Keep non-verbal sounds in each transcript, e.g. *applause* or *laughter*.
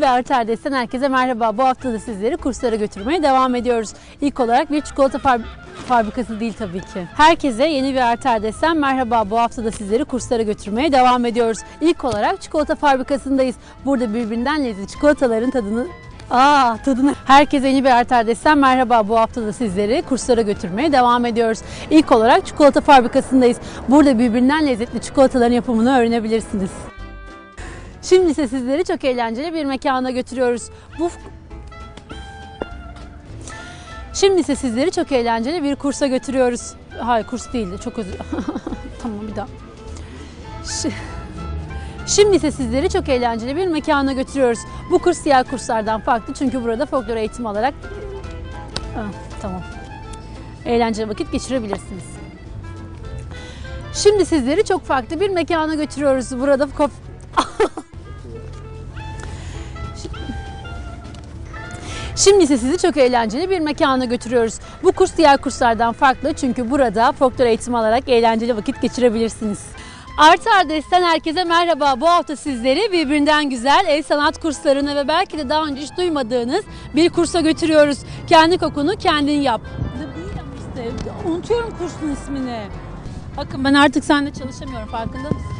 ve Artı Adres'ten herkese merhaba. Bu hafta da sizleri kurslara götürmeye devam ediyoruz. İlk olarak bir çikolata fab- fabrikası değil tabii ki. Herkese yeni bir Artı Adres'ten merhaba. Bu hafta da sizleri kurslara götürmeye devam ediyoruz. İlk olarak çikolata fabrikasındayız. Burada birbirinden lezzetli çikolataların tadını Aa tadını. Herkese yeni bir Artı Adres'ten merhaba. Bu hafta da sizleri kurslara götürmeye devam ediyoruz. İlk olarak çikolata fabrikasındayız. Burada birbirinden lezzetli çikolataların yapımını öğrenebilirsiniz. Şimdi ise sizleri çok eğlenceli bir mekana götürüyoruz. Bu Şimdi ise sizleri çok eğlenceli bir kursa götürüyoruz. Hayır kurs değildi. Çok özür *laughs* Tamam bir daha. Şi- Şimdi ise sizleri çok eğlenceli bir mekana götürüyoruz. Bu kurs diğer kurslardan farklı çünkü burada folklor eğitimi alarak Ah, tamam. Eğlenceli vakit geçirebilirsiniz. Şimdi sizleri çok farklı bir mekana götürüyoruz. Burada Şimdi ise sizi çok eğlenceli bir mekana götürüyoruz. Bu kurs diğer kurslardan farklı çünkü burada folklor eğitimi alarak eğlenceli vakit geçirebilirsiniz. Artı Adres'ten herkese merhaba. Bu hafta sizleri birbirinden güzel el sanat kurslarına ve belki de daha önce hiç duymadığınız bir kursa götürüyoruz. Kendi kokunu kendin yap. Unutuyorum kursun ismini. Bakın ben artık seninle çalışamıyorum farkında mısın?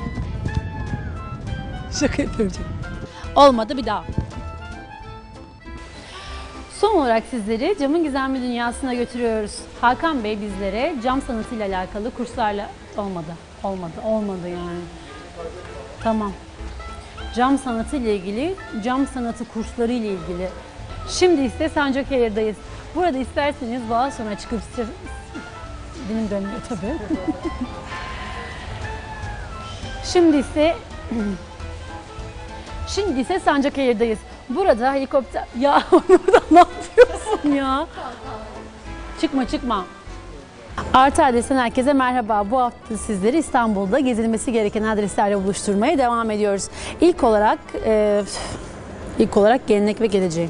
Şaka yapıyorum. Olmadı bir daha. Son olarak sizleri camın gizemli dünyasına götürüyoruz. Hakan Bey bizlere cam sanatıyla alakalı kurslarla olmadı. Olmadı. Olmadı yani. Tamam. Cam sanatı ile ilgili, cam sanatı kursları ile ilgili. Şimdi ise Sancaköy'deyiz. Burada isterseniz sonra çıkıp size... Dilim dönmüyor tabii. *laughs* Şimdi ise Şimdi ise Sancaköy'deyiz. Burada helikopter... Ya *laughs* burada ne yapıyorsun ya? Çıkma çıkma. Artı adresten herkese merhaba. Bu hafta sizleri İstanbul'da gezilmesi gereken adreslerle buluşturmaya devam ediyoruz. İlk olarak e, ilk olarak gelenek ve geleceği.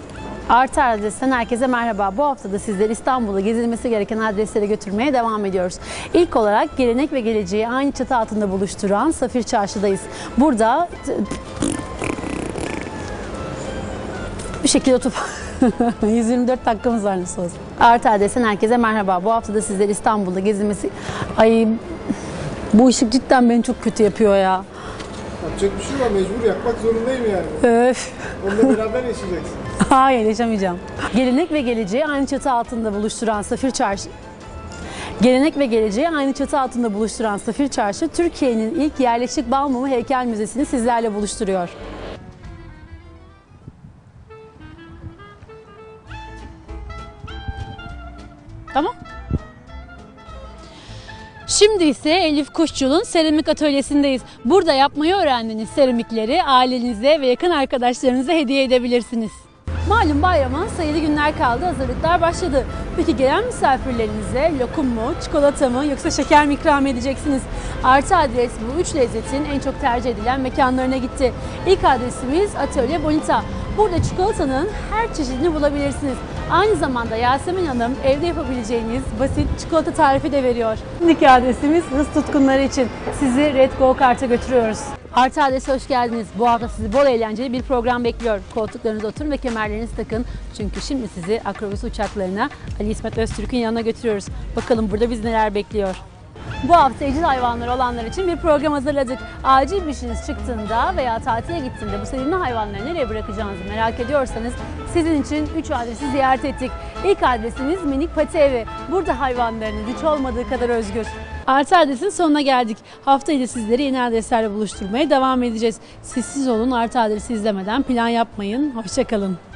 Artı adresten herkese merhaba. Bu hafta da sizleri İstanbul'da gezilmesi gereken adreslere götürmeye devam ediyoruz. İlk olarak gelenek ve geleceği aynı çatı altında buluşturan Safir Çarşı'dayız. Burada bir şekilde oturup *laughs* 124 dakikamız var nasıl olsa. Artı adresten herkese merhaba. Bu hafta da sizler İstanbul'da gezilmesi... Ay bu ışık cidden beni çok kötü yapıyor ya. Yapacak bir şey var mecbur yapmak zorundayım yani. Öf. Onunla beraber yaşayacaksın. *laughs* Hayır yaşamayacağım. Gelenek ve geleceği aynı çatı altında buluşturan Safir Çarşı Gelenek ve geleceği aynı çatı altında buluşturan Safir Çarşı, Türkiye'nin ilk yerleşik bal mumu heykel müzesini sizlerle buluşturuyor. Tamam. Şimdi ise Elif Kuşçul'un seramik atölyesindeyiz. Burada yapmayı öğrendiğiniz seramikleri ailenize ve yakın arkadaşlarınıza hediye edebilirsiniz. Malum bayrama sayılı günler kaldı, hazırlıklar başladı. Peki gelen misafirlerinize lokum mu, çikolata mı yoksa şeker mi ikram edeceksiniz? Artı adres bu üç lezzetin en çok tercih edilen mekanlarına gitti. İlk adresimiz Atölye Bonita. Burada çikolatanın her çeşidini bulabilirsiniz. Aynı zamanda Yasemin Hanım evde yapabileceğiniz basit çikolata tarifi de veriyor. Şimdiki adresimiz hız tutkunları için. Sizi Red Go Kart'a götürüyoruz. Artı adrese hoş geldiniz. Bu hafta sizi bol eğlenceli bir program bekliyor. Koltuklarınıza oturun ve kemerlerinizi takın. Çünkü şimdi sizi akrobasi uçaklarına Ali İsmet Öztürk'ün yanına götürüyoruz. Bakalım burada biz neler bekliyor. Bu hafta evcil hayvanları olanlar için bir program hazırladık. Acil bir işiniz çıktığında veya tatile gittiğinde bu sevimli hayvanları nereye bırakacağınızı merak ediyorsanız sizin için 3 adresi ziyaret ettik. İlk adresimiz Minik Pati Evi. Burada hayvanlarınız hiç olmadığı kadar özgür. Artı adresin sonuna geldik. Haftayı da sizleri yeni adreslerle buluşturmaya devam edeceğiz. Sessiz olun, artı adresi izlemeden plan yapmayın. Hoşçakalın.